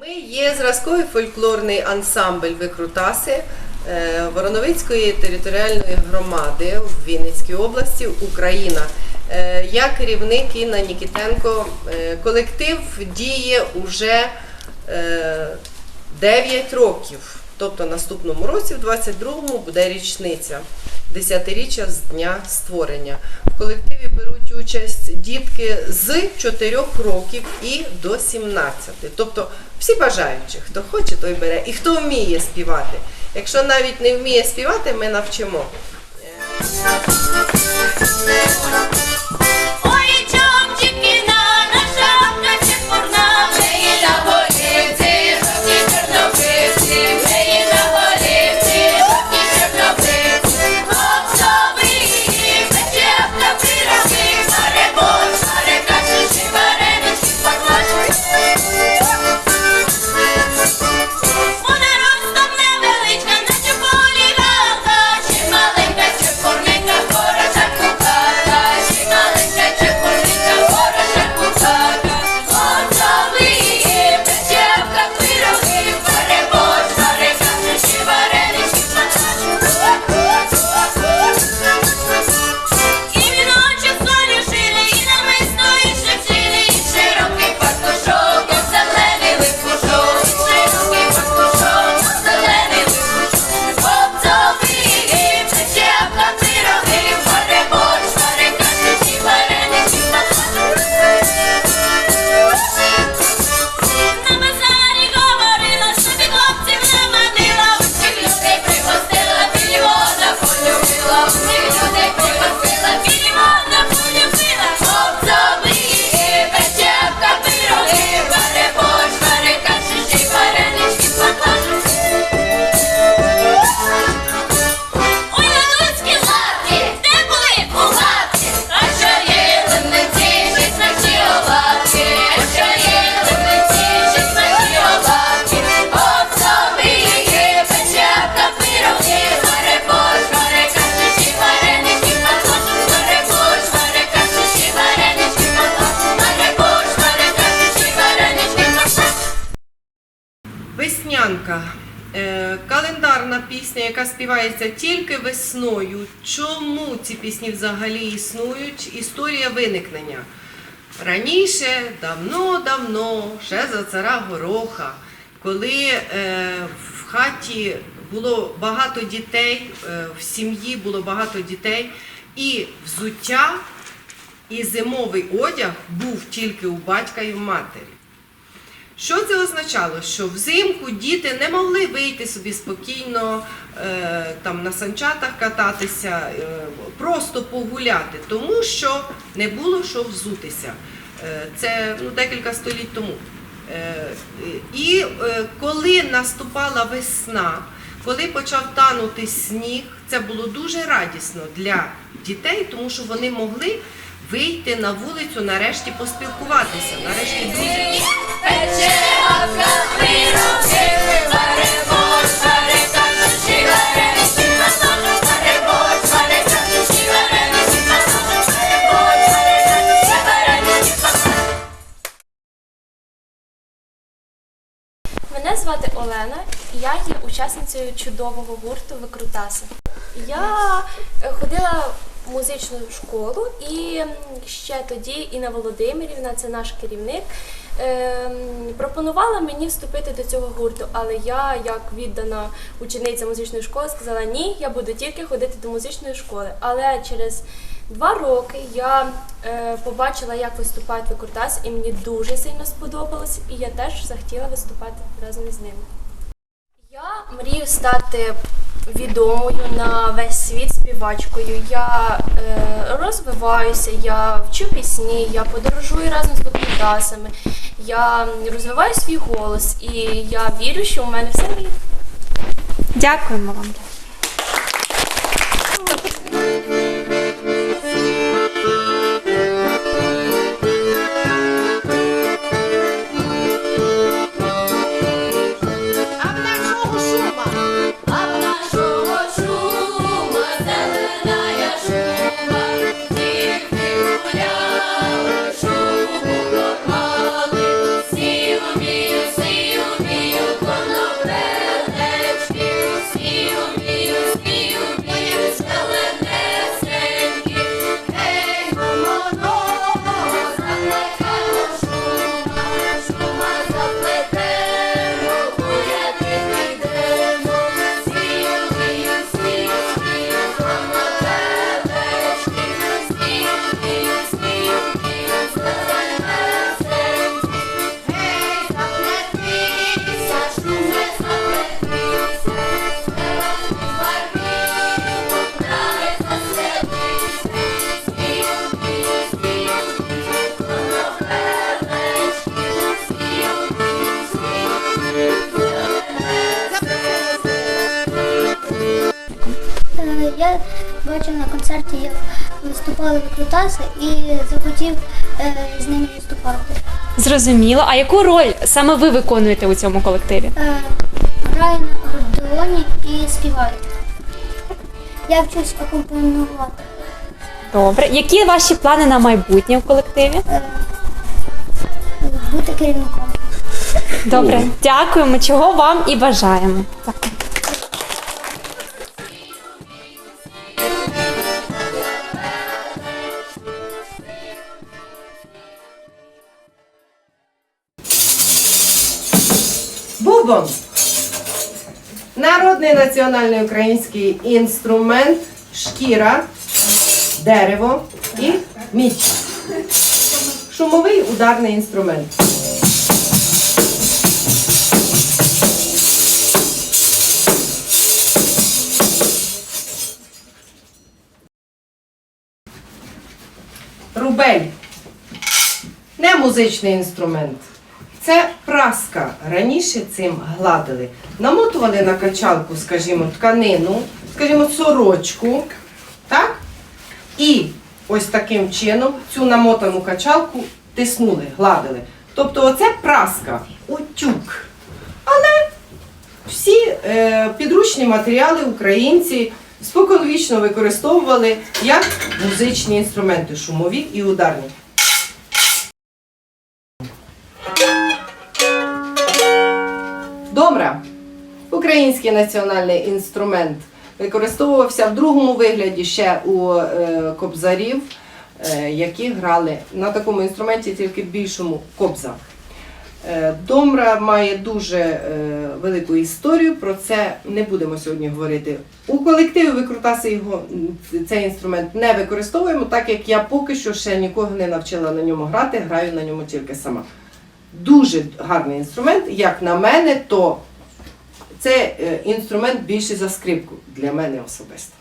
Ми є зразковий фольклорний ансамбль Викрутаси е, Вороновицької територіальної громади в Вінницькій області, Україна. Е, Я керівник Інна Нікітенко. Е, Колектив діє уже 9 років. Тобто наступному році, в 22-му, буде річниця 10-річчя з дня створення. В колективі беруть участь дітки з 4 років і до 17. Тобто всі бажаючі, хто хоче, той бере. І хто вміє співати. Якщо навіть не вміє співати, ми навчимо. Яка співається тільки весною. Чому ці пісні взагалі існують? Історія виникнення. Раніше, давно-давно, ще за цара Гороха, коли е, в хаті було багато дітей, е, в сім'ї було багато дітей, і взуття, і зимовий одяг був тільки у батька і в матері. Що це означало? Що взимку діти не могли вийти собі спокійно е, там на санчатах кататися, е, просто погуляти, тому що не було що взутися. Е, це ну, декілька століть тому. І коли наступала весна, коли почав танути сніг, це було дуже радісно для дітей, тому що вони могли вийти на вулицю, нарешті поспілкуватися, нарешті друзі. Учасницею чудового гурту Викрутаси. Я е, ходила в музичну школу і ще тоді Інна Володимирівна, це наш керівник, ем, пропонувала мені вступити до цього гурту, але я, як віддана учениця музичної школи, сказала ні, я буду тільки ходити до музичної школи. Але через два роки я е, побачила, як виступають викрутаси, і мені дуже сильно сподобалось, і я теж захотіла виступати разом із ними. Мрію стати відомою на весь світ співачкою. Я е, розвиваюся, я вчу пісні, я подорожую разом з викладасами, я розвиваю свій голос, і я вірю, що у мене все вийде. Дякуємо вам. Побачив на концерті, як виступали викрутаси і захотів е, з ними виступати. Зрозуміло. А яку роль саме ви виконуєте у цьому колективі? Е, граю на акордеоні і співаю. Я вчусь акомпанувати. Добре. Які ваші плани на майбутнє в колективі? Е, бути керівником. Добре, дякуємо. Чого вам і бажаємо. Дякую. Бубон. Народний національний український інструмент, шкіра, дерево і мідь. Шумовий ударний інструмент. Рубель. Не музичний інструмент. Це праска. Раніше цим гладили. Намотували на качалку, скажімо, тканину, скажімо, сорочку. Так? І ось таким чином цю намотану качалку тиснули, гладили. Тобто оце праска, утюг. Але всі е, підручні матеріали українці споконвічно використовували як музичні інструменти, шумові і ударні. Український національний інструмент використовувався в другому вигляді ще у е, кобзарів, е, які грали на такому інструменті, тільки в більшому кобза. Е, Домра має дуже велику історію, про це не будемо сьогодні говорити. У колективі Викрутаси його цей інструмент не використовуємо, так як я поки що ще нікого не навчила на ньому грати, граю на ньому тільки сама. Дуже гарний інструмент. Як на мене, то це е, інструмент більше за скрипку для мене особисто.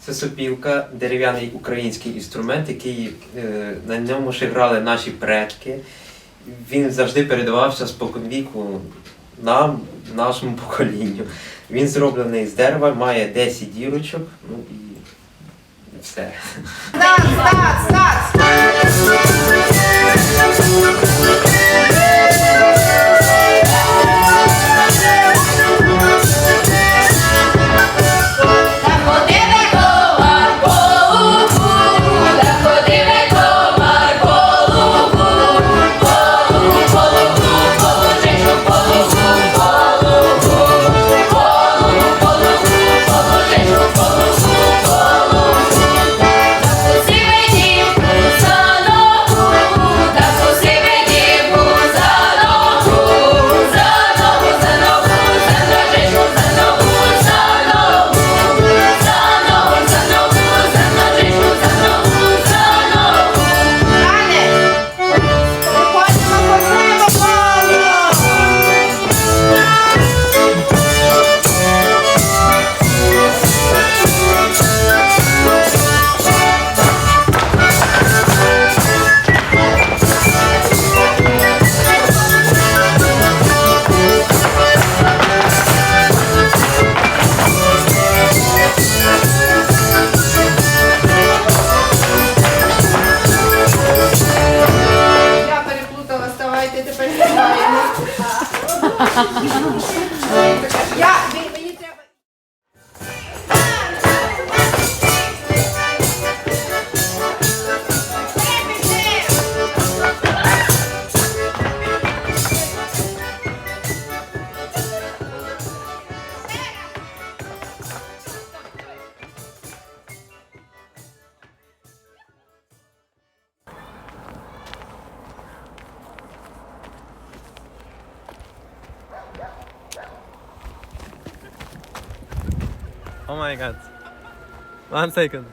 Це сопілка, дерев'яний український інструмент, який е, на ньому ще грали наші предки. Він завжди передавався споконвіку нам, нашому поколінню. Він зроблений з дерева, має 10 дірочок, ну все. Старт, старт, старт! Oh my god. One second.